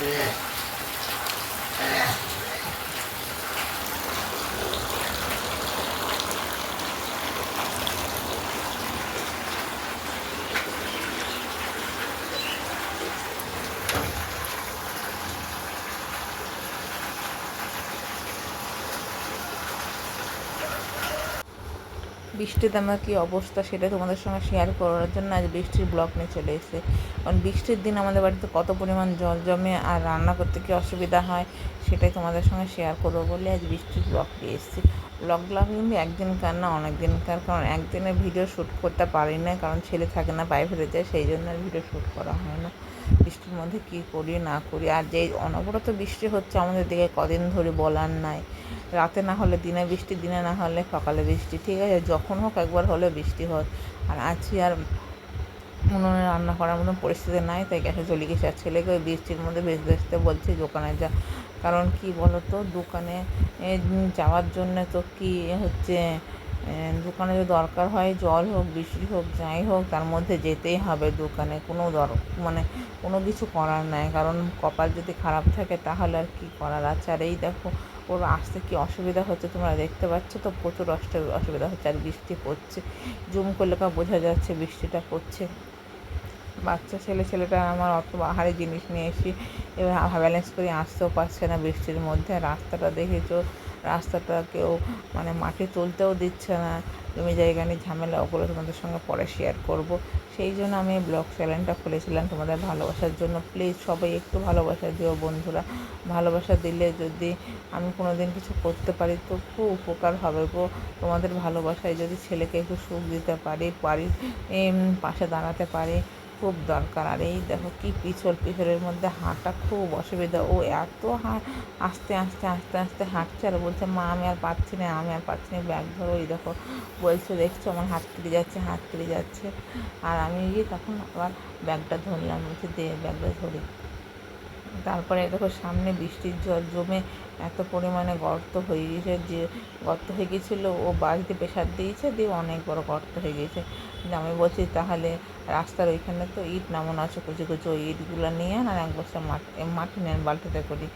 Yeah. বৃষ্টিতে আমার কী অবস্থা সেটা তোমাদের সঙ্গে শেয়ার করার জন্য আজ বৃষ্টির ব্লক নিয়ে চলে এসেছে। কারণ বৃষ্টির দিন আমাদের বাড়িতে কত পরিমাণ জল জমে আর রান্না করতে কী অসুবিধা হয় সেটাই তোমাদের সঙ্গে শেয়ার করব বলে আজ বৃষ্টির ব্লক নিয়ে এসেছি। ব্লগগুলো কিন্তু একদিনকার না অনেক দিনকার কারণ একদিনে ভিডিও শ্যুট করতে পারি না, কারণ ছেলে থাকে না বাইরে ফেলে যায়, সেই জন্য আর ভিডিও শ্যুট করা হয় না। বৃষ্টির মধ্যে কী করি, না করি? আর যেই অনবরত বৃষ্টি হচ্ছে, আমাদের দিকে কদিন ধরে বলার নাই। রাতে না হলে দিনে বৃষ্টি, দিনে না হলে সকালে বৃষ্টি, ঠিক আছে? যখন হোক একবার হলে বৃষ্টি হয়। আর আজকে আর উনুনে রান্না করার মতন পরিস্থিতি নাই, তাই গ্যাসে চলে গেছে। আর ছেলেকে ওই বৃষ্টির মধ্যে ভেজতে ভেজতে বলছি, দোকানে যা। কারণ কি বলো তো দোকানে যাওয়ার জন্য তো কি হচ্ছে দোকানে যদি দরকার হয়, জল হোক, বৃষ্টি হোক, যাই হোক, তার মধ্যে যেতেই হবে দোকানে। কোনো দর মানে কোনো কিছু করার নাই। কারণ কপাল যদি খারাপ থাকে, তাহলে আর কী করার আছে? আর এই দেখো, ওর আসতে কি অসুবিধা হচ্ছে তোমরা দেখতে পাচ্ছ তো? প্রচুর অসুবিধা হচ্ছে আর বৃষ্টি পড়ছে। জুম করলে পা বোঝা যাচ্ছে বৃষ্টিটা পড়ছে। বাচ্চা ছেলে, ছেলেটা আমার অত বাহারি জিনিস নিয়ে এসে এবার ব্যালেন্স করে আসতেও পারছে না বৃষ্টির মধ্যে। রাস্তাটা দেখেছ? রাস্তাটা কেউ মানে মাটি তুলতেও দিচ্ছে না। জমি জায়গা নিয়ে ঝামেলা, ওগুলো তোমাদের সঙ্গে পরে শেয়ার করব। সেই জন্য আমি ব্লগ চ্যানেলটা খুলেছিলাম তোমাদের ভালোবাসার জন্য। প্লিজ সবাই একটু ভালোবাসা দিও বন্ধুরা। ভালোবাসা দিলে যদি আমি কোনো দিন কিছু করতে পারি, তো খুব উপকার হবে গো। তোমাদের ভালোবাসায় যদি ছেলেকে একটু সুখ দিতে পারি বাড়ির পাশে দাঁড়াতে পারি খুব দরকার। আর এই দেখো কি পিছল পিছলের মধ্যে হাঁটা খুব অসুবিধা। ও এত আস্তে আস্তে আস্তে আস্তে হাঁটছে আর বলছে, মা, আমি আর পাচ্ছি না, আমি আর পাচ্ছি না, ব্যাগ ধরো। ওই দেখো বলছে, দেখছ আমার হাত কেটে যাচ্ছে, হাত কেটে যাচ্ছে। আর আমি গিয়ে তখন আবার ব্যাগটা ধরলাম। বলছে, দে, ব্যাগটা ধরি। তারপরে দেখো সামনে বৃষ্টির জল জমে এত পরিমাণে গর্ত হয়ে গেছে, যে গর্ত হয়ে গেছিল, ও বাড়িতে প্রেশার দিয়েছে, দিয়ে অনেক বড় গর্ত হয়ে গেছে। আমি বলছি, তাহলে রাস্তার ওইখানে তো ইট নামানো আছে, কুচি কুচি ওই ইটগুলো নিয়ে আন, আর এক মাটি মাটি নেন বালতিতে করি।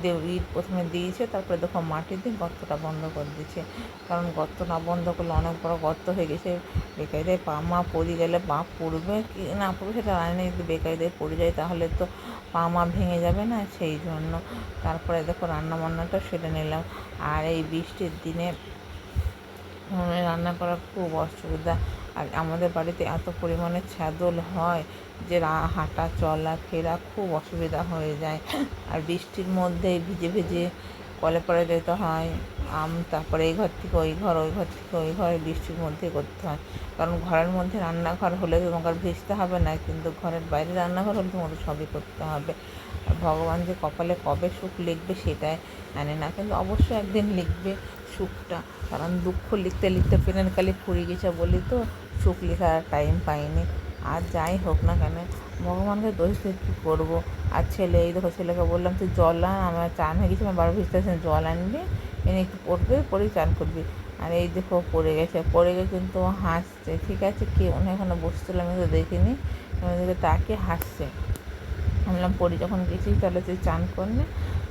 দিয়ে ইট প্রথমে দিয়েছে, তারপরে দেখো মাটি দিয়ে গর্তটা বন্ধ করে দিয়েছে কারণ গর্ত না বন্ধ করলে অনেক বড় গর্ত হয়ে গেছে। বেকারিদের পা মা পড়ে গেলে পা পড়বে কি না পড়বে সেটা জানি না, যদি বেকারিদের পড়ে যায় তাহলে তো পা মা ভেঙে যাবে না, সেই জন্য তারপরে দেখো রান্না বান্নাটা সেরে নিলাম। আর এই বৃষ্টির দিনে রান্না করা খুব অসুবিধা। আর আমাদের বাড়িতে এত পরিমাণে ছাদল হয় যে হাঁটা চলা, ফেরা খুব অসুবিধা হয়ে যায়। আর বৃষ্টির মধ্যে ভিজে ভিজে কলে পরে যেতে হয়। আম তারপরে এই ঘর থেকে ওই ঘর ওই ঘর থেকে ওই ঘরে বৃষ্টির মধ্যে করতে হয়। কারণ ঘরের মধ্যে রান্নাঘর হলে তোমাকে আর ভিজতে হবে না, কিন্তু ঘরের বাইরে রান্নাঘর হলে তোমাকে সবই করতে হবে। আর ভগবান যে কপালে কবে সুখ লিখবে সেটাই জানে না, কিন্তু অবশ্যই একদিন লিখবে সুখটা। কারণ দুঃখ লিখতে লিখতে পেনের কালি ফুরিয়ে গেছে বলি তো, সুখ লেখার টাইম পাইনি। আর যাই হোক না কেন, ভগবানকে দোষ দিয়ে কী করব? আর ছেলে, এই দেখো ছেলেকে বললাম, তুই জল আন, আমার চান হয়ে গেছে, আমার বারো ভিজতে জল আনবি, এনে একটু পড়বে পরেই চান করবি। আর এই দেখো পড়ে গেছে পড়ে গেছে কিন্তু হাসছে, ঠিক আছে, কে উনি এখানে বসছিল আমি তো দেখিনি আমি তাকে হাসছে। আমি বললাম, পড়ি, যখন গেছিস তাহলে তুই চান করলে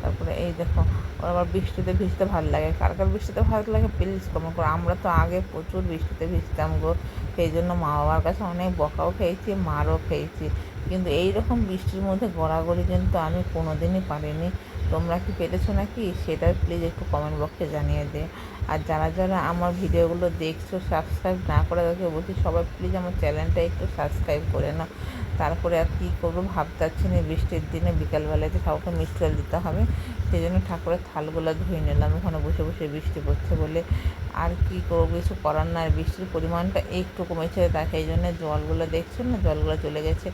তারপরে এই দেখো, ওর আবার বৃষ্টিতে ভিজতে ভালো লাগে। কার কার বৃষ্টিতে ভালো লাগে প্লিজ কমেন্ট করো। আমরা তো আগে প্রচুর বৃষ্টিতে ভিজতাম গো, সেই জন্য মা বাবার কাছে অনেক বকাও খেয়েছি, মারও খেয়েছি। কিন্তু এই রকম বৃষ্টির মধ্যে গড়াগড়ি কিন্তু আমি কোনো দিনই পারিনি। তোমরা কি পেরেছ নাকি? সেটা প্লিজ একটু কমেন্ট বক্সে জানিয়ে দে। আর যারা যারা আমার ভিডিওগুলো দেখছ সাবস্ক্রাইব না করে দেখে বলছি, সবাই প্লিজ আমার চ্যানেলটা একটু সাবস্ক্রাইব করে নাও। তারপরে আর কী করব ভাবতে পারছি না বৃষ্টির দিনে বিকালবেলাতে কাউকে মিষ্টি জল দিতে হবে। সেই জন্য ঠাকুরের থালগুলো ধুয়ে নিলাম, ওখানে বসে বসে বৃষ্টি পড়ছে বলে। আর কি করব, কিছু করার না বৃষ্টির পরিমাণটা একটু কমেছে তাই সেই জন্য জলগুলো দেখছেন না, জলগুলো চলে গেছে।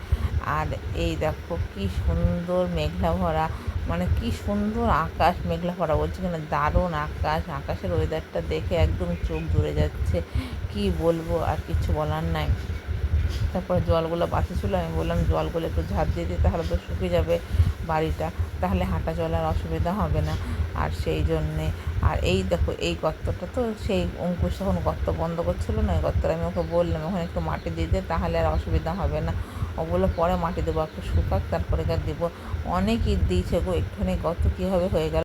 আর এই দেখো কি সুন্দর মেঘলা ভরা মানে কি সুন্দর আকাশ, মেঘলা ভরা বলছি কিনা, দারুণ আকাশ। আকাশের ওয়েদারটা দেখে একদম চোখ জুড়ে যাচ্ছে, কি বলব আর কিছু বলার নাই। তারপরে জলগুলো বাসি ছিল, আমি বললাম জলগুলো একটু ঝাঁপ দিয়ে দিই, তাহলে তো শুকিয়ে যাবে বাড়িটা, তাহলে হাঁটা চলার অসুবিধা হবে না। আর সেই জন্যে, আর এই দেখো, এই গর্তটা তো সেই অঙ্কুশ তখন গর্ত বন্ধ করছিল না, এই গর্তটা আমি ওকে বললাম, ওখানে একটু মাটি দিয়ে দে, তাহলে আর অসুবিধা হবে না। ওগুলো পরে মাটি দেবো, একটু শুকাক, তারপরে গা দেবো। অনেক ইট দিয়েছে গো, একটুখানি গর্ত কীভাবে হয়ে গেল?